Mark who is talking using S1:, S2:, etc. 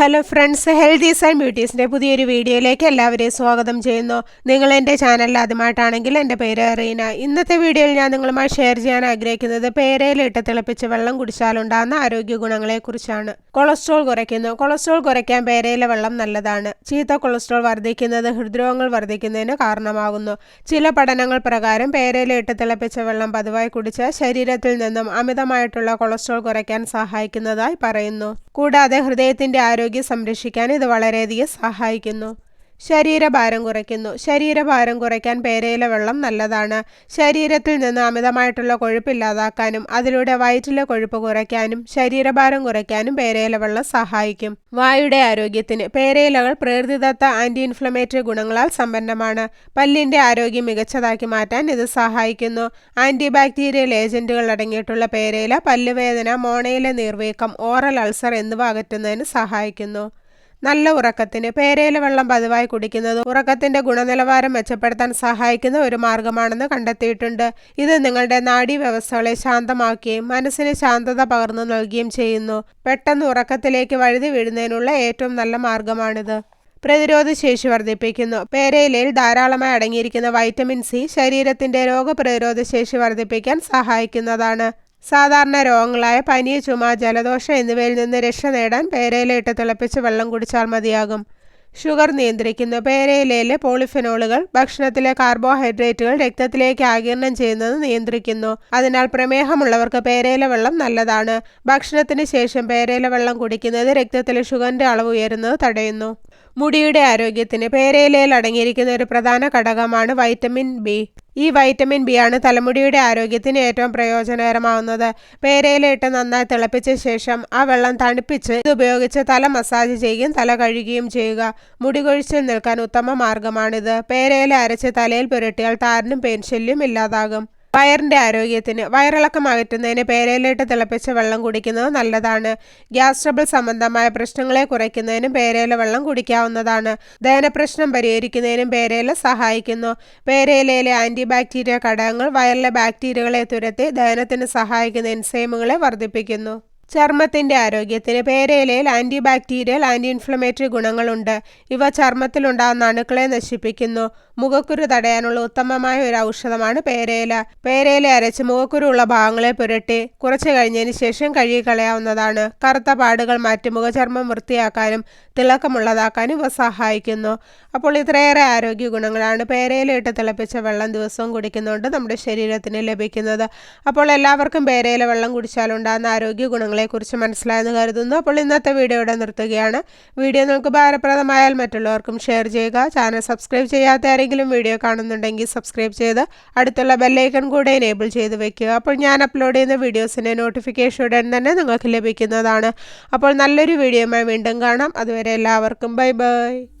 S1: Hello friends healthies and ബ്യൂട്ടീസിന്റെ പുതിയൊരു വീഡിയോയിലേക്ക് എല്ലാവരെയും സ്വാഗതം ചെയ്യുന്നു. നിങ്ങൾ എന്റെ ചാനലിൽ ആദ്യമായിട്ടാണെങ്കിൽ എന്റെ പേര് റീന. ഇന്നത്തെ വീഡിയോയിൽ ഞാൻ നിങ്ങളുമായി ഷെയർ ചെയ്യാൻ ആഗ്രഹിക്കുന്നത് പേരയിലിട്ട് തിളപ്പിച്ച് വെള്ളം കുടിച്ചാലുണ്ടാകുന്ന ആരോഗ്യ ഗുണങ്ങളെക്കുറിച്ചാണ് കൊളസ്ട്രോൾ കുറയ്ക്കുന്നു. കൊളസ്ട്രോൾ കുറയ്ക്കാൻ പേരയിലെ വെള്ളം നല്ലതാണ്. ചീത്ത കൊളസ്ട്രോൾ വർദ്ധിക്കുന്നത് ഹൃദ്രോഗങ്ങൾ വർദ്ധിക്കുന്നതിന് കാരണമാകുന്നു. ചില പഠനങ്ങൾ പ്രകാരം പേരയിലിട്ട് തിളപ്പിച്ച വെള്ളം പതിവായി കുടിച്ച് ശരീരത്തിൽ നിന്നും അമിതമായിട്ടുള്ള കൊളസ്ട്രോൾ കുറയ്ക്കാൻ സഹായിക്കുന്നതായി പറയുന്നു. കൂടാതെ ഹൃദയത്തിന്റെ ആരോഗ്യം സംരക്ഷിക്കാൻ ഇത് വളരെയധികം സഹായിക്കുന്നു. ശരീരഭാരം കുറയ്ക്കുന്നു. ശരീരഭാരം കുറയ്ക്കാൻ പേരയില വെള്ളം നല്ലതാണ്. ശരീരത്തിൽ നിന്ന് അമിതമായിട്ടുള്ള കൊഴുപ്പ് ഇല്ലാതാക്കാനും അതിലൂടെ വയറ്റിലെ കൊഴുപ്പ് കുറയ്ക്കാനും ശരീരഭാരം കുറയ്ക്കാനും പേരയില വെള്ളം സഹായിക്കും. വായുടെ ആരോഗ്യത്തിന് പേരയിലകൾ പ്രകൃതിദത്ത ആന്റി ഇൻഫ്ലമേറ്ററി ഗുണങ്ങളാൽ സമ്പന്നമാണ്. പല്ലിന്റെ ആരോഗ്യം മികച്ചതാക്കി മാറ്റാൻ ഇത് സഹായിക്കുന്നു. ആന്റി ബാക്ടീരിയൽ ഏജന്റുകൾ അടങ്ങിയിട്ടുള്ള പേരയില പല്ലുവേദന മോണയിലെ നീർവീക്കം ഓറൽ അൾസർ എന്നിവ അകറ്റുന്നതിന് സഹായിക്കുന്നു. നല്ല ഉറക്കത്തിന്. പേരയില വെള്ളം പതിവായി കുടിക്കുന്നത് ഉറക്കത്തിന്റെ ഗുണനിലവാരം മെച്ചപ്പെടുത്താൻ സഹായിക്കുന്ന ഒരു മാർഗമാണെന്ന് കണ്ടെത്തിയിട്ടുണ്ട്. ഇത് നിങ്ങളുടെ നാഡീ വ്യവസ്ഥകളെ ശാന്തമാക്കുകയും മനസ്സിന് ശാന്തത പകർന്നു നൽകുകയും ചെയ്യുന്നു. പെട്ടെന്ന് ഉറക്കത്തിലേക്ക് വഴുതി വീഴുന്നതിനുള്ള ഏറ്റവും നല്ല മാർഗമാണിത്. പ്രതിരോധ ശേഷി വർദ്ധിപ്പിക്കുന്നു. പേരയിലയിൽ ധാരാളമായി അടങ്ങിയിരിക്കുന്ന വൈറ്റമിൻ സി ശരീരത്തിന്റെ രോഗപ്രതിരോധ ശേഷി വർദ്ധിപ്പിക്കാൻ സഹായിക്കുന്നതാണ്. സാധാരണ രോഗങ്ങളായ പനി ചുമ ജലദോഷം എന്നിവയിൽ നിന്ന് രക്ഷ നേടാൻ പേരയിലയിട്ട് തിളപ്പിച്ച് വെള്ളം കുടിച്ചാൽ മതിയാകും. ഷുഗർ നിയന്ത്രിക്കുന്നു. പേരയിലയിലെ പോളിഫിനോളുകൾ ഭക്ഷണത്തിലെ കാർബോഹൈഡ്രേറ്റുകൾ രക്തത്തിലേക്ക് ആകിരണം ചെയ്യുന്നത് നിയന്ത്രിക്കുന്നു. അതിനാൽ പ്രമേഹമുള്ളവർക്ക് പേരയില വെള്ളം നല്ലതാണ്. ഭക്ഷണത്തിന് ശേഷം പേരയില വെള്ളം കുടിക്കുന്നത് രക്തത്തിലെ ഷുഗറിന്റെ അളവ് ഉയരുന്നത് തടയുന്നു. മുടിയുടെ ആരോഗ്യത്തിന് പേരയിലയിൽ അടങ്ങിയിരിക്കുന്ന ഒരു പ്രധാന ഘടകമാണ് വൈറ്റമിൻ ബി. ഈ വൈറ്റമിൻ ബി ആണ് തലമുടിയുടെ ആരോഗ്യത്തിന് ഏറ്റവും പ്രയോജനകരമാവുന്നത്. പേരയിലിട്ട് നന്നായി തിളപ്പിച്ച ശേഷം ആ വെള്ളം തണുപ്പിച്ച് ഇത് ഉപയോഗിച്ച് തല മസാജ് ചെയ്യുകയും തല കഴുകുകയും ചെയ്യുക. മുടി കൊഴിച്ചിൽ നിൽക്കാൻ ഉത്തമ മാർഗമാണിത്. പേരയില അരച്ച് തലയിൽ പുരട്ടിയാൽ താരനും പെൻശല്യം ഇല്ലാതാകും. വയറിന്റെ ആരോഗ്യത്തിന് വയറിളക്കം അകറ്റുന്നതിന് പേരയിലിട്ട് തിളപ്പിച്ച വെള്ളം കുടിക്കുന്നത് നല്ലതാണ്. ഗ്യാസ് ട്രബിൾ സംബന്ധമായ പ്രശ്നങ്ങളെ കുറയ്ക്കുന്നതിനും പേരയില വെള്ളം കുടിക്കാവുന്നതാണ്. ദഹനപ്രശ്നം പരിഹരിക്കുന്നതിനും പേരയില സഹായിക്കുന്നു. പേരയിലയിലെ ആന്റി ബാക്ടീരിയ ഘടകങ്ങൾ വയറിലെ ബാക്ടീരിയകളെ തുരത്തി ദഹനത്തിന് സഹായിക്കുന്ന എൻസൈമുകളെ വർദ്ധിപ്പിക്കുന്നു. ചർമ്മത്തിന്റെ ആരോഗ്യത്തിന് പേരയിലയിൽ ആന്റി ബാക്ടീരിയൽ ആന്റി ഇൻഫ്ലമേറ്ററി ഗുണങ്ങളുണ്ട്. ഇവ ചർമ്മത്തിലുണ്ടാകുന്ന അണുക്കളെ നശിപ്പിക്കുന്നു. മുഖക്കുരു തടയാനുള്ള ഉത്തമമായ ഒരു ഔഷധമാണ് പേരയില. പേരയില അരച്ച് മുഖക്കുരുള്ള ഭാഗങ്ങളെ പുരട്ടി കുറച്ച് കഴിഞ്ഞതിന് ശേഷം കഴുകി കളയാവുന്നതാണ് കറുത്ത പാടുകൾ മാറ്റി മുഖചർമ്മം വൃത്തിയാക്കാനും തിളക്കമുള്ളതാക്കാനും ഇവ സഹായിക്കുന്നു. അപ്പോൾ ഇത്രയേറെ ആരോഗ്യ ഗുണങ്ങളാണ് പേരയില ഇട്ട് തിളപ്പിച്ച വെള്ളം ദിവസവും കുടിക്കുന്നതുകൊണ്ട് നമ്മുടെ ശരീരത്തിന് ലഭിക്കുന്നത്. അപ്പോൾ എല്ലാവർക്കും പേരയില വെള്ളം കുടിച്ചാലുണ്ടാകുന്ന ആരോഗ്യ ഗുണങ്ങളെക്കുറിച്ച് മനസ്സിലായെന്ന് കരുതുന്നു. അപ്പോൾ ഇന്നത്തെ വീഡിയോ ഇവിടെ നിർത്തുകയാണ്. വീഡിയോ നിങ്ങൾക്ക് ഭാരപ്രദമായാൽ മറ്റുള്ളവർക്കും ഷെയർ ചെയ്യുക. ചാനൽ സബ്സ്ക്രൈബ് ചെയ്യാത്ത ആരെങ്കിലും വീഡിയോ കാണുന്നുണ്ടെങ്കിൽ സബ്സ്ക്രൈബ് ചെയ്ത് അടുത്തുള്ള ബെല്ലൈക്കൺ കൂടെ എനേബിൾ ചെയ്ത് വെക്കുക. അപ്പോൾ ഞാൻ അപ്ലോഡ് ചെയ്യുന്ന വീഡിയോസിന്റെ നോട്ടിഫിക്കേഷൻ ഉടൻ തന്നെ നിങ്ങൾക്ക് ലഭിക്കുന്നതാണ്. അപ്പോൾ നല്ലൊരു വീഡിയോയുമായി വീണ്ടും കാണാം. അതുവരെ എല്ലാവർക്കും ബൈ ബൈ